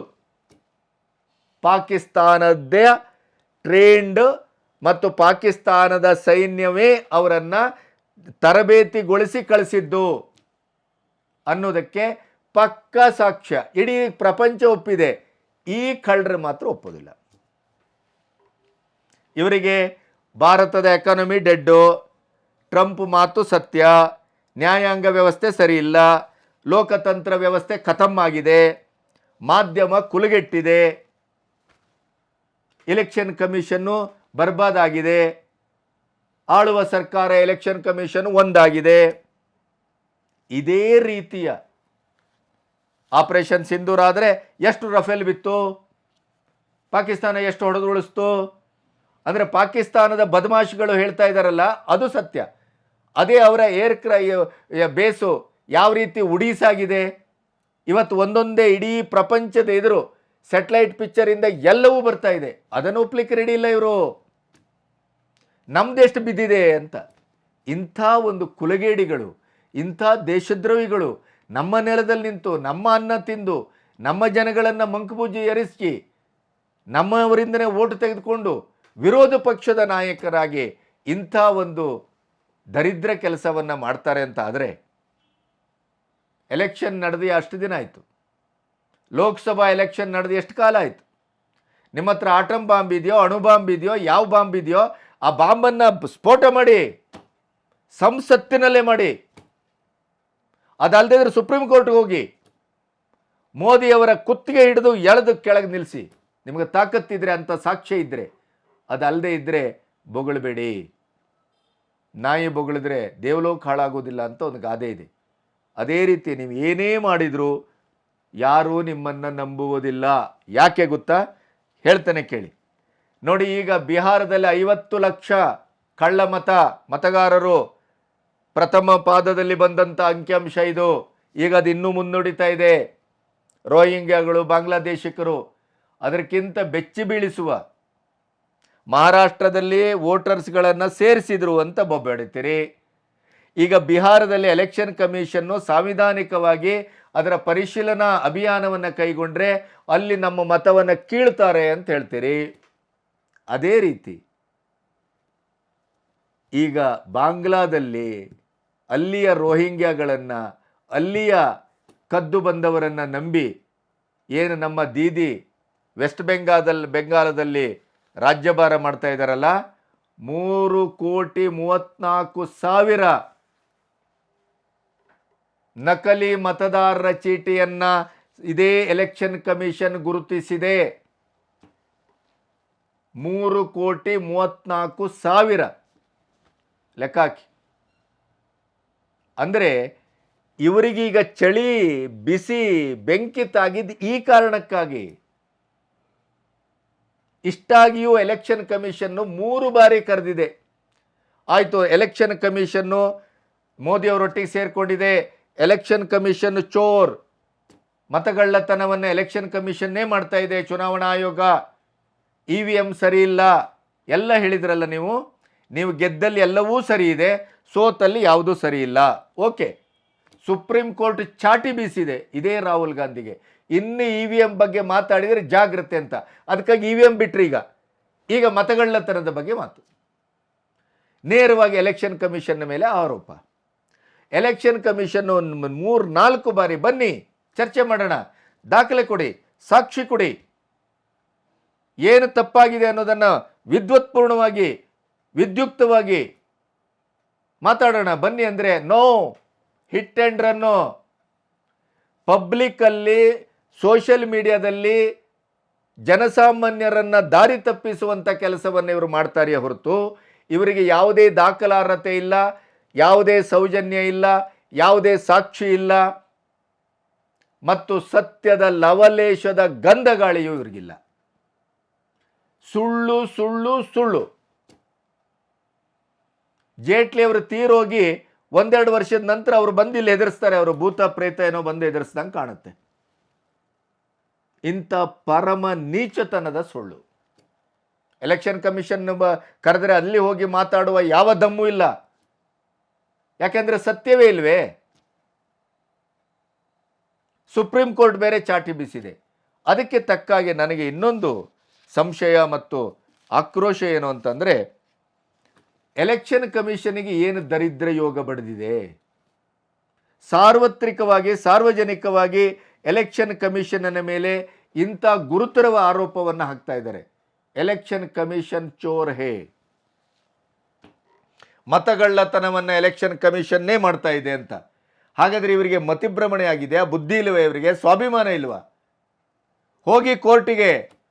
ಪಾಕಿಸ್ತಾನದ್ದೇ ಟ್ರೇಂಡ್ ಮತ್ತು ಪಾಕಿಸ್ತಾನದ ಸೈನ್ಯವೇ ಅವರನ್ನು ತರಬೇತಿಗೊಳಿಸಿ ಕಳಿಸಿದ್ದು ಅನ್ನೋದಕ್ಕೆ ಪಕ್ಕ ಸಾಕ್ಷ್ಯ. ಇಡೀ ಪ್ರಪಂಚ ಒಪ್ಪಿದೆ. ಈ ಕಳ್ಳರು ಮಾತ್ರ ಒಪ್ಪೋದಿಲ್ಲ. ಇವರಿಗೆ ಭಾರತದ ಎಕಾನಮಿ ಡೆಡ್ಡು. ಟ್ರಂಪ್ ಮಾತು ಸತ್ಯ. ನ್ಯಾಯಾಂಗ ವ್ಯವಸ್ಥೆ ಸರಿಯಿಲ್ಲ. ಲೋಕತಂತ್ರ ವ್ಯವಸ್ಥೆ ಖತಮ್ ಆಗಿದೆ. ಮಾಧ್ಯಮ ಕುಲುಗೆಟ್ಟಿದೆ. Election commission ಬರ್ಬಾದಾಗಿದೆ. ಆಳುವ ಸರ್ಕಾರ ಎಲೆಕ್ಷನ್ ಕಮಿಷನ್ ಒಂದಾಗಿದೆ. ಇದೇ ರೀತಿಯ ಆಪರೇಷನ್ ಸಿಂಧೂರ್ ಆದರೆ ಎಷ್ಟು ರಫೇಲ್ ಬಿತ್ತು? ಪಾಕಿಸ್ತಾನ ಎಷ್ಟು ಹೊಡೆದು ಉಳಿಸ್ತು ಅಂದರೆ ಪಾಕಿಸ್ತಾನದ ಬದಮಾಶಿಗಳು ಹೇಳ್ತಾ ಇದ್ದಾರಲ್ಲ, ಅದು ಸತ್ಯ. ಅದೇ ಅವರ ಏರ್ ಕ್ರೈ ಬೇಸು ಯಾವ ರೀತಿ ಉಡೀಸಾಗಿದೆ? ಇವತ್ತು ಒಂದೊಂದೇ ಇಡೀ ಪ್ರಪಂಚದ ಎದುರು ಸ್ಯಾಟಲೈಟ್ ಪಿಕ್ಚರಿಂದ ಎಲ್ಲವೂ ಬರ್ತಾ ಇದೆ. ಅದನ್ನು ಒಪ್ಲಿಕ್ಕೆ ರೆಡಿ ಇಲ್ಲ ಇವರು. ನಮ್ದೆಷ್ಟು ಬಿದ್ದಿದೆ ಅಂತ. ಇಂಥ ಒಂದು ಕುಲಗೇಡಿಗಳು, ಇಂಥ ದೇಶದ್ರೋಹಿಗಳು ನಮ್ಮ ನೆಲದಲ್ಲಿ ನಿಂತು, ನಮ್ಮ ಅನ್ನ ತಿಂದು, ನಮ್ಮ ಜನಗಳನ್ನು ಮಂಕುಪೂಜೆ ಎರಿಸಿ, ನಮ್ಮವರಿಂದನೇ ಓಟು ತೆಗೆದುಕೊಂಡು ವಿರೋಧ ಪಕ್ಷದ ನಾಯಕರಾಗಿ ಇಂಥ ಒಂದು ದರಿದ್ರ ಕೆಲಸವನ್ನು ಮಾಡ್ತಾರೆ ಅಂತ ಆದರೆ, ಎಲೆಕ್ಷನ್ ನಡೆದು ಅಷ್ಟು ದಿನ ಆಯಿತು. ಲೋಕಸಭಾ ಎಲೆಕ್ಷನ್ ನಡೆದು ಎಷ್ಟು ಕಾಲ ಆಯಿತು? ನಿಮ್ಮ ಹತ್ರ ಆಟಮ್ ಬಾಂಬ್ ಇದೆಯೋ, ಅಣು ಬಾಂಬ್ ಇದೆಯೋ, ಯಾವ ಬಾಂಬ್ ಇದೆಯೋ ಆ ಬಾಂಬನ್ನು ಸ್ಫೋಟ ಮಾಡಿ, ಸಂಸತ್ತಿನಲ್ಲೇ ಮಾಡಿ. ಅದಲ್ಲದೆ ಇದ್ರೆ ಸುಪ್ರೀಂ ಕೋರ್ಟ್ಗೆ ಹೋಗಿ ಮೋದಿಯವರ ಕುತ್ತಿಗೆ ಹಿಡಿದು ಎಳೆದು ಕೆಳಗೆ ನಿಲ್ಲಿಸಿ. ನಿಮಗೆ ತಾಕತ್ತಿದ್ರೆ ಅಂತ ಸಾಕ್ಷ್ಯ ಇದ್ದರೆ ಅದಲ್ಲದೆ ಇದ್ದರೆ ಬೊಗಳಬೇಡಿ. ನಾಯಿ ಬೊಗಳಿದ್ರೆ ದೇವಲೋಕ ಹಾಳಾಗೋದಿಲ್ಲ ಅಂತ ಒಂದು ಗಾದೆ ಇದೆ. ಅದೇ ರೀತಿ ನೀವು ಏನೇ ಮಾಡಿದರೂ ಯಾರೂ ನಿಮ್ಮನ್ನು ನಂಬುವುದಿಲ್ಲ. ಯಾಕೆ ಗೊತ್ತಾ? ಹೇಳ್ತಾನೆ ಕೇಳಿ. ನೋಡಿ ಈಗ ಬಿಹಾರದಲ್ಲಿ ಐವತ್ತು ಲಕ್ಷ ಕಳ್ಳ ಮತ ಮತಗಾರರು ಪ್ರಥಮ ಪಾದದಲ್ಲಿ ಬಂದಂಥ ಅಂಕಿಅಂಶ ಇದು. ಈಗ ಅದು ಇನ್ನೂ ಮುನ್ನುಡಿತಾ ಇದೆ. ರೋಹಿಂಗ್ಯಾಗಳು, ಬಾಂಗ್ಲಾದೇಶಿಕರು ಅದಕ್ಕಿಂತ ಬೆಚ್ಚಿ ಬೀಳಿಸುವ ಮಹಾರಾಷ್ಟ್ರದಲ್ಲಿ ವೋಟರ್ಸ್ಗಳನ್ನು ಸೇರಿಸಿದ್ರು ಅಂತ ಬೊಬ್ಬೆಡಿತೀರಿ ಈಗ ಬಿಹಾರದಲ್ಲಿ ಎಲೆಕ್ಷನ್ ಕಮಿಷನ್ನು ಸಾಂವಿಧಾನಿಕವಾಗಿ ಅದರ ಪರಿಶೀಲನಾ ಅಭಿಯಾನವನ್ನು ಕೈಗೊಂಡ್ರೆ ಅಲ್ಲಿ ನಮ್ಮ ಮತವನ್ನು ಕೀಳ್ತಾರೆ ಅಂತ ಹೇಳ್ತೀರಿ. ಅದೇ ರೀತಿ ಈಗ ಬಾಂಗ್ಲಾದಲ್ಲಿ ಅಲ್ಲಿಯ ರೋಹಿಂಗ್ಯಾಗಳನ್ನು, ಅಲ್ಲಿಯ ಕದ್ದು ಬಂದವರನ್ನು ನಂಬಿ ಏನು ನಮ್ಮ ದೀದಿ ವೆಸ್ಟ್ ಬೆಂಗಾಲದಲ್ಲಿ ಬೆಂಗಾಲದಲ್ಲಿ ರಾಜ್ಯಭಾರ ಮಾಡ್ತಾ ಇದ್ದಾರಲ್ಲ, ಮೂರು ಕೋಟಿ ಮೂವತ್ನಾಲ್ಕು ಸಾವಿರ ನಕಲಿ ಮತದಾರರ ಚೀಟಿಯನ್ನು ಇದೇ ಎಲೆಕ್ಷನ್ ಕಮಿಷನ್ ಗುರುತಿಸಿದೆ. ಮೂರು ಕೋಟಿ ಮೂವತ್ನಾಲ್ಕು ಸಾವಿರ. ಲೆಕ್ಕ ಹಾಕಿ. ಅಂದರೆ ಇವರಿಗೀಗ ಚಳಿ, ಬಿಸಿ, ಬೆಂಕಿ ತಾಗಿದ್ದು ಈ ಕಾರಣಕ್ಕಾಗಿ ಇಷ್ಟಾಗಿಯೂ ಎಲೆಕ್ಷನ್ ಕಮಿಷನ್ನು ಮೂರು ಬಾರಿ ಕರೆದಿದೆ. ಆಯಿತು ಎಲೆಕ್ಷನ್ ಕಮಿಷನ್ನು ಮೋದಿಯವರೊಟ್ಟಿಗೆ ಸೇರಿಕೊಂಡಿದೆ. ಎಲೆಕ್ಷನ್ ಕಮಿಷನ್ ಚೋರ್. ಮತಗಳ್ಳತನವನ್ನು ಎಲೆಕ್ಷನ್ ಕಮಿಷನ್ನೇ ಮಾಡ್ತಾ ಇದೆ ಚುನಾವಣಾ ಆಯೋಗ. ಇ ವಿ ಎಂ ಸರಿ ಇಲ್ಲ, ಎಲ್ಲ ಹೇಳಿದ್ರಲ್ಲ ನೀವು? ನೀವು ಗೆದ್ದಲ್ಲಿ ಎಲ್ಲವೂ ಸರಿ ಇದೆ, ಸೋತಲ್ಲಿ ಯಾವುದೂ ಸರಿ ಇಲ್ಲ. ಓಕೆ. ಸುಪ್ರೀಂ ಕೋರ್ಟ್ ಚಾಟಿ ಬೀಸಿದೆ, ಇದೇ ರಾಹುಲ್ ಗಾಂಧಿಗೆ. ಇನ್ನು ಇ ವಿ ಎಂ ಬಗ್ಗೆ ಮಾತಾಡಿದರೆ ಜಾಗ್ರತೆ ಅಂತ. ಅದಕ್ಕಾಗಿ ಇ ವಿ ಎಂ ಬಿಟ್ರಿ ಈಗ. ಈಗ ಮತಗಳ್ಳತನದ ಬಗ್ಗೆ ಮಾತು. ನೇರವಾಗಿ ಎಲೆಕ್ಷನ್ ಕಮಿಷನ್ ಮೇಲೆ ಆರೋಪ. ಎಲೆಕ್ಷನ್ ಕಮಿಷನ್ ಒಂದು ಮೂರು ನಾಲ್ಕು ಬಾರಿ ಬನ್ನಿ, ಚರ್ಚೆ ಮಾಡೋಣ. ದಾಖಲೆ ಕೊಡಿ, ಸಾಕ್ಷಿ ಕೊಡಿ. ಏನು ತಪ್ಪಾಗಿದೆ ಅನ್ನೋದನ್ನು ವಿದ್ವತ್ಪೂರ್ಣವಾಗಿ ವಿದ್ಯುಕ್ತವಾಗಿ ಮಾತಾಡೋಣ. ಬನ್ನಿ ಅಂದರೆ ನೋ ಹಿಟ್ ಆ್ಯಂಡ್ ರನ್ನು. ಪಬ್ಲಿಕ್ಕಲ್ಲಿ ಸೋಷಿಯಲ್ ಮೀಡಿಯಾದಲ್ಲಿ ಜನಸಾಮಾನ್ಯರನ್ನು ದಾರಿ ತಪ್ಪಿಸುವಂಥ ಕೆಲಸವನ್ನು ಇವರು ಮಾಡ್ತಾರೆ ಹೊರತು, ಇವರಿಗೆ ಯಾವುದೇ ದಾಖಲಾರ್ಹತೆ ಇಲ್ಲ, ಯಾವುದೇ ಸೌಜನ್ಯ ಇಲ್ಲ, ಯಾವುದೇ ಸಾಕ್ಷಿ ಇಲ್ಲ. ಮತ್ತು ಸತ್ಯದ ಲವಲೇಶದ ಗಂಧಗಾಳಿಯೂ ಇವರಿಗಿಲ್ಲ. ಸುಳ್ಳು ಸುಳ್ಳು ಸುಳ್ಳು. ಜೇಟ್ಲಿ ಅವರು ತೀರೋಗಿ ಒಂದೆರಡು ವರ್ಷದ ನಂತರ ಅವರು ಬಂದು ಇಲ್ಲಿ ಎದುರಿಸ್ತಾರೆ, ಅವರು ಭೂತ, ಪ್ರೇತ ಏನೋ ಬಂದು ಎದುರಿಸ್ದಂಗೆ ಕಾಣುತ್ತೆ. ಇಂಥ ಪರಮ ನೀಚತನದ ಸುಳ್ಳು. ಎಲೆಕ್ಷನ್ ಕಮಿಷನ್ ಕರೆದ್ರೆ ಅಲ್ಲಿ ಹೋಗಿ ಮಾತಾಡುವ ಯಾವ ದಮ್ಮು ಇಲ್ಲ. ಯಾಕೆಂದ್ರೆ ಸತ್ಯವೇ ಇಲ್ವೇ? ಸುಪ್ರೀಂ ಕೋರ್ಟ್ ಬೇರೆ ಚಾಟಿ ಬೀಸಿದೆ. ಅದಕ್ಕೆ ತಕ್ಕಾಗಿ ನನಗೆ ಇನ್ನೊಂದು ಸಂಶಯ ಮತ್ತು ಆಕ್ರೋಶ ಏನು ಅಂತಂದರೆ ಎಲೆಕ್ಷನ್ ಕಮಿಷನಿಗೆ ಏನು ದರಿದ್ರ ಯೋಗ ಬಡಿದಿದೆ? ಸಾರ್ವತ್ರಿಕವಾಗಿ, ಸಾರ್ವಜನಿಕವಾಗಿ ಎಲೆಕ್ಷನ್ ಕಮಿಷನ್ನ ಮೇಲೆ ಇಂಥ ಗುರುತರವ ಆರೋಪವನ್ನು ಹಾಕ್ತಾ ಇದ್ದಾರೆ. ಎಲೆಕ್ಷನ್ ಕಮಿಷನ್ ಚೋರ್ ಹೇ. ಮತಗಳ್ಳತನವನ್ನು ಎಲೆಕ್ಷನ್ ಕಮಿಷನ್ನೇ ಮಾಡ್ತಾ ಇದೆ ಅಂತ. ಹಾಗಾದರೆ ಇವರಿಗೆ ಮತಿಭ್ರಮಣೆ ಆಗಿದೆ ಬುದ್ಧಿ ಇಲ್ವಾ ಇವರಿಗೆ? ಸ್ವಾಭಿಮಾನ ಇಲ್ವಾ? ಹೋಗಿ ಕೋರ್ಟಿಗೆ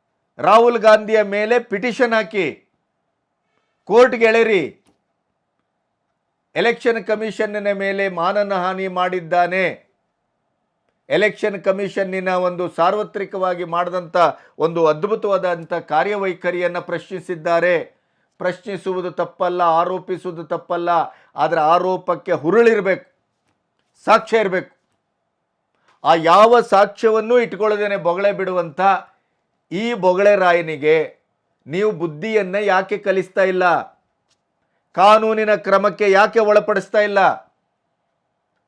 ರಾಹುಲ್ ಗಾಂಧಿಯ ಮೇಲೆ ಪಿಟಿಷನ್ ಹಾಕಿ. ಕೋರ್ಟ್ಗೆ ಎಳೆರಿ. ಎಲೆಕ್ಷನ್ ಕಮಿಷನ್ನಿನ ಮೇಲೆ ಮಾನನ ಹಾನಿ ಮಾಡಿದ್ದಾನೆ. ಎಲೆಕ್ಷನ್ ಕಮಿಷನ್ನಿನ ಒಂದು ಸಾರ್ವತ್ರಿಕವಾಗಿ ಮಾಡಿದಂಥ ಒಂದು ಅದ್ಭುತವಾದಂಥ ಕಾರ್ಯವೈಖರಿಯನ್ನು ಪ್ರಶ್ನಿಸಿದ್ದಾರೆ. ಪ್ರಶ್ನಿಸುವುದು ತಪ್ಪಲ್ಲ, ಆರೋಪಿಸುವುದು ತಪ್ಪಲ್ಲ, ಆದರೆ ಆರೋಪಕ್ಕೆ ಹುರುಳಿರಬೇಕು. ಸಾಕ್ಷ್ಯ ಇರಬೇಕು. ಆ ಯಾವ ಸಾಕ್ಷ್ಯವನ್ನು ಇಟ್ಕೊಳ್ಳದೇನೆ ಬೊಗಳೆ ಬಿಡುವಂಥ ಈ ಬೊಗಳೆ ರಾಯನಿಗೆ ನೀವು ಬುದ್ಧಿಯನ್ನ ಯಾಕೆ ಕಲಿಸ್ತಾ ಇಲ್ಲ? ಕಾನೂನಿನ ಕ್ರಮಕ್ಕೆ ಯಾಕೆ ಒಳಪಡಿಸ್ತಾ ಇಲ್ಲ?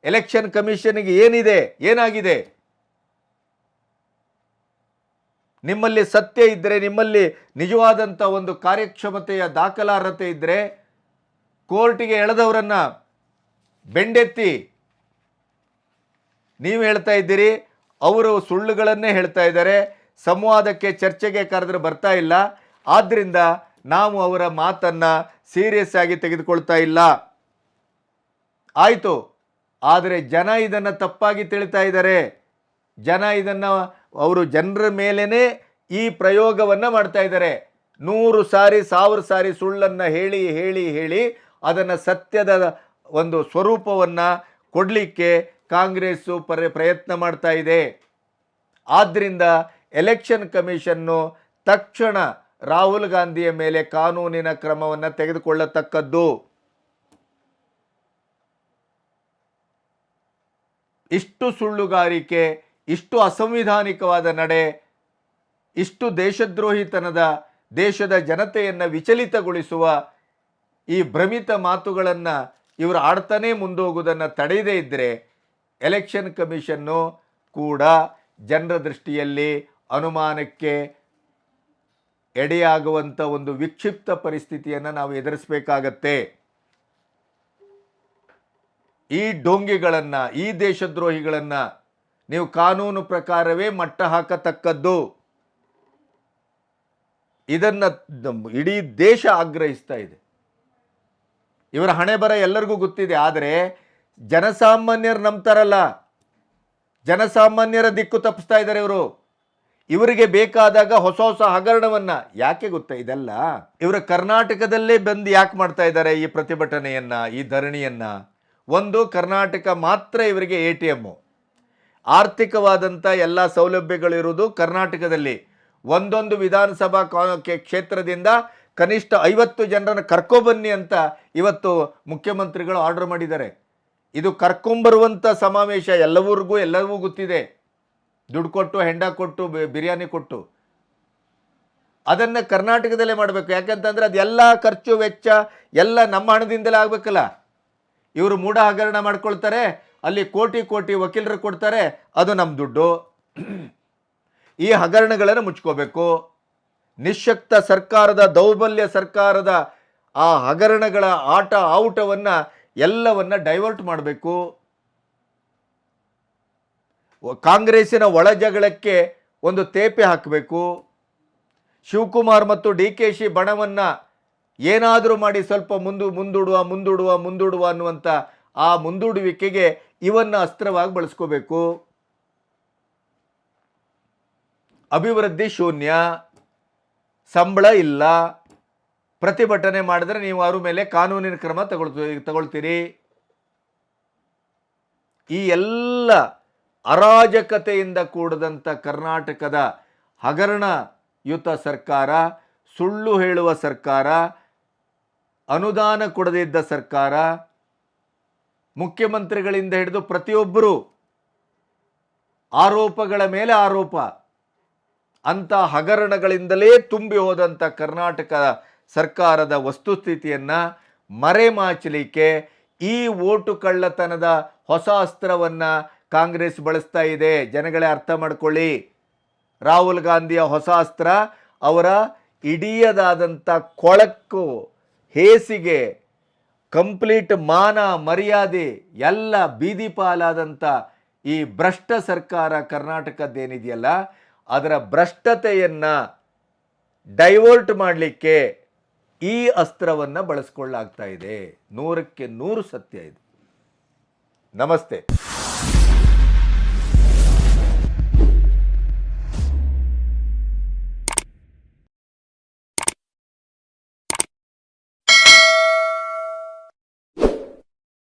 ಎಲೆಕ್ಷನ್ ಕಮಿಷನ್ಗೆ ಏನಿದೆ? ಏನಾಗಿದೆ? ನಿಮ್ಮಲ್ಲಿ ಸತ್ಯ ಇದ್ದರೆ ನಿಮ್ಮಲ್ಲಿ ನಿಜವಾದಂಥ ಒಂದು ಕಾರ್ಯಕ್ಷಮತೆಯ ದಾಖಲಾರ್ಹತೆ ಇದ್ದರೆ ಕೋರ್ಟಿಗೆ ಎಳೆದವರನ್ನ ಬೆಂಡೆತ್ತಿ. ನೀವು ಹೇಳ್ತಾ ಇದ್ದೀರಿ, ಅವರು ಸುಳ್ಳುಗಳನ್ನೇ ಹೇಳ್ತಾ ಇದ್ದಾರೆ ಸಂವಾದಕ್ಕೆ ಚರ್ಚೆಗೆ ಕರೆದ್ರೆ ಬರ್ತಾ ಇಲ್ಲ. ಆದ್ದರಿಂದ ನಾವು ಅವರ ಮಾತನ್ನು ಸೀರಿಯಸ್ ಆಗಿ ತೆಗೆದುಕೊಳ್ತಾ ಇಲ್ಲ. ಆಯಿತು. ಆದರೆ ಜನ ಇದನ್ನು ತಪ್ಪಾಗಿ ತಿಳಿತಾ ಇದ್ದಾರೆ. ಜನ ಇದನ್ನು ಅವರು ಜನರ ಮೇಲೇ ಈ ಪ್ರಯೋಗವನ್ನು ಮಾಡ್ತಾ ಇದ್ದಾರೆ. ನೂರು ಸಾರಿ, ಸಾವಿರ ಸಾರಿ ಸುಳ್ಳನ್ನು ಹೇಳಿ ಹೇಳಿ ಹೇಳಿ ಅದನ್ನು ಸತ್ಯದ ಒಂದು ಸ್ವರೂಪವನ್ನು ಕೊಡಲಿಕ್ಕೆ ಕಾಂಗ್ರೆಸ್ಸು ಪರ ಪ್ರಯತ್ನ ಮಾಡ್ತಾ ಇದೆ. ಆದ್ದರಿಂದ ಎಲೆಕ್ಷನ್ ಕಮಿಷನ್ನು ತಕ್ಷಣ ರಾಹುಲ್ ಗಾಂಧಿಯ ಮೇಲೆ ಕಾನೂನಿನ ಕ್ರಮವನ್ನು ತೆಗೆದುಕೊಳ್ಳತಕ್ಕದ್ದು. ಇಷ್ಟು ಸುಳ್ಳುಗಾರಿಕೆ, ಇಷ್ಟು ಅಸಂವಿಧಾನಿಕವಾದ ನಡೆ, ಇಷ್ಟು ದೇಶದ್ರೋಹಿತನದ, ದೇಶದ ಜನತೆಯನ್ನು ವಿಚಲಿತಗೊಳಿಸುವ ಈ ಭ್ರಮಿತ ಮಾತುಗಳನ್ನು ಇವರು ಆಡ್ತಾನೇ ಮುಂದೋಗುವುದನ್ನು ತಡೆಯದೇ ಇದ್ದರೆ ಎಲೆಕ್ಷನ್ ಕಮಿಷನ್ನು ಕೂಡ ಜನರ ದೃಷ್ಟಿಯಲ್ಲಿ ಅನುಮಾನಕ್ಕೆ ಎಡೆಯಾಗುವಂಥ ಒಂದು ವಿಕ್ಷಿಪ್ತ ಪರಿಸ್ಥಿತಿಯನ್ನು ನಾವು ಎದುರಿಸಬೇಕಾಗತ್ತೆ. ಈ ಡೊಂಗಿಗಳನ್ನು, ಈ ದೇಶದ್ರೋಹಿಗಳನ್ನು ನೀವು ಕಾನೂನು ಪ್ರಕಾರವೇ ಮಟ್ಟ ಹಾಕತಕ್ಕದ್ದು. ಇದನ್ನು ಇಡೀ ದೇಶ ಆಗ್ರಹಿಸ್ತಾ ಇದೆ. ಇವರ ಹಣೆ ಬರ ಎಲ್ಲರಿಗೂ ಗೊತ್ತಿದೆ, ಆದರೆ ಜನಸಾಮಾನ್ಯರು ನಂಬ್ತಾರಲ್ಲ. ಜನಸಾಮಾನ್ಯರ ದಿಕ್ಕು ತಪ್ಪಿಸ್ತಾ ಇದ್ದಾರೆ ಇವರು. ಇವರಿಗೆ ಬೇಕಾದಾಗ ಹೊಸ ಹೊಸ ಹಗರಣವನ್ನ ಯಾಕೆ ಗೊತ್ತಾ ಇದೆಲ್ಲ? ಇವರ ಕರ್ನಾಟಕದಲ್ಲೇ ಬಂದು ಯಾಕೆ ಮಾಡ್ತಾ ಇದ್ದಾರೆ ಈ ಪ್ರತಿಭಟನೆಯನ್ನ, ಈ ಧರಣಿಯನ್ನ? ಒಂದು, ಕರ್ನಾಟಕ ಮಾತ್ರ ಇವರಿಗೆ ಎ ಟಿ ಎಮ್ಮು. ಆರ್ಥಿಕವಾದಂಥ ಎಲ್ಲ ಸೌಲಭ್ಯಗಳಿರುವುದು ಕರ್ನಾಟಕದಲ್ಲಿ. ಒಂದೊಂದು ವಿಧಾನಸಭಾ ಕ್ಷೇತ್ರದಿಂದ ಕನಿಷ್ಠ ಐವತ್ತು ಜನರನ್ನು ಕರ್ಕೊಬನ್ನಿ ಅಂತ ಇವತ್ತು ಮುಖ್ಯಮಂತ್ರಿಗಳು ಆರ್ಡರ್ ಮಾಡಿದ್ದಾರೆ. ಇದು ಕರ್ಕೊಂಬರುವಂಥ ಸಮಾವೇಶ ಎಲ್ಲವರಿಗೂ ಎಲ್ಲವೂ ಗೊತ್ತಿದೆ. ದುಡ್ಡು ಕೊಟ್ಟು, ಹೆಂಡ ಕೊಟ್ಟು ಬಿರಿಯಾನಿ ಕೊಟ್ಟು. ಅದನ್ನು ಕರ್ನಾಟಕದಲ್ಲೇ ಮಾಡಬೇಕು. ಯಾಕಂತಂದ್ರೆ ಅದೆಲ್ಲ ಖರ್ಚು ವೆಚ್ಚ ಎಲ್ಲ ನಮ್ಮ ಹಣದಿಂದಲೇ ಆಗಬೇಕಲ್ಲ. ಇವರು ಮೂಢ ಹಗರಣ ಮಾಡ್ಕೊಳ್ತಾರೆ, ಅಲ್ಲಿ ಕೋಟಿ ಕೋಟಿ ವಕೀಲರು ಕೊಡ್ತಾರೆ, ಅದು ನಮ್ಮ ದುಡ್ಡು. ಈ ಹಗರಣಗಳನ್ನು ಮುಚ್ಕೋಬೇಕು. ನಿಶಕ್ತ ಸರ್ಕಾರದ, ದೌರ್ಬಲ್ಯ ಸರ್ಕಾರದ ಆ ಹಗರಣಗಳ ಆಟ, ಆವುಟವನ್ನು ಎಲ್ಲವನ್ನು ಡೈವರ್ಟ್ ಮಾಡಬೇಕು. ಕಾಂಗ್ರೆಸ್ಸಿನ ಒಳ ಜಗಳಕ್ಕೆ ಒಂದು ತೇಪೆ ಹಾಕಬೇಕು. ಶಿವಕುಮಾರ್ ಮತ್ತು ಡಿ ಕೆ ಶಿ ಬಣವನ್ನು ಏನಾದರೂ ಮಾಡಿ ಸ್ವಲ್ಪ ಮುಂದು ಮುಂದೂಡುವ ಮುಂದೂಡುವ ಮುಂದೂಡುವ ಅನ್ನುವಂಥ ಆ ಮುಂದೂಡುವಿಕೆಗೆ ಇವನ್ನು ಅಸ್ತ್ರವಾಗಿ ಬಳಸ್ಕೋಬೇಕು. ಅಭಿವೃದ್ಧಿ ಶೂನ್ಯ. ಸಂಬಳ ಇಲ್ಲ. ಪ್ರತಿಭಟನೆ ಮಾಡಿದ್ರೆ ನೀವು ಅವ್ರ ಮೇಲೆ ಕಾನೂನಿನ ಕ್ರಮ ತಗೊಳ್ತ, ತಗೊಳ್ತೀರಿ. ಈ ಎಲ್ಲ ಅರಾಜಕತೆಯಿಂದ ಕೂಡದಂಥ ಕರ್ನಾಟಕದ ಹಗರಣಯುತ ಸರ್ಕಾರ, ಸುಳ್ಳು ಹೇಳುವ ಸರ್ಕಾರ, ಅನುದಾನ ಕೊಡದಿದ್ದ ಸರ್ಕಾರ, ಮುಖ್ಯಮಂತ್ರಿಗಳಿಂದ ಹಿಡಿದು ಪ್ರತಿಯೊಬ್ಬರು ಆರೋಪಗಳ ಮೇಲೆ ಆರೋಪ. ಅಂತ ಹಗರಣಗಳಿಂದಲೇ ತುಂಬಿ ಹೋದಂಥ ಕರ್ನಾಟಕ ಸರ್ಕಾರದ ವಸ್ತುಸ್ಥಿತಿಯನ್ನು ಮರೆಮಾಚಲಿಕ್ಕೆ ಈ ಓಟು ಕಳ್ಳತನದ ಹೊಸ ಅಸ್ತ್ರವನ್ನು ಕಾಂಗ್ರೆಸ್ ಬಳಸ್ತಾ ಇದೆ. ಜನಗಳೇ ಅರ್ಥ ಮಾಡ್ಕೊಳ್ಳಿ. ರಾಹುಲ್ ಗಾಂಧಿಯ ಹೊಸ ಅಸ್ತ್ರ ಅವರ ಇಡಿಯದಾದಂಥ ಕೊಳಕು, ಹೇಸಿಗೆ, ಕಂಪ್ಲೀಟ್ ಮಾನ, ಮರ್ಯಾದೆ ಎಲ್ಲ ಬೀದಿ ಪಾಲಾದಂಥ ಈ ಭ್ರಷ್ಟ ಸರ್ಕಾರ ಕರ್ನಾಟಕದ್ದೇನಿದೆಯಲ್ಲ, ಅದರ ಭ್ರಷ್ಟತೆಯನ್ನು ಡೈವರ್ಟ್ ಮಾಡಲಿಕ್ಕೆ ಈ ಅಸ್ತ್ರವನ್ನು ಬಳಸ್ಕೊಳ್ಳಾಗ್ತಾ ಇದೆ. ನೂರಕ್ಕೆ ನೂರು ಸತ್ಯ ಇದು. ನಮಸ್ತೆ.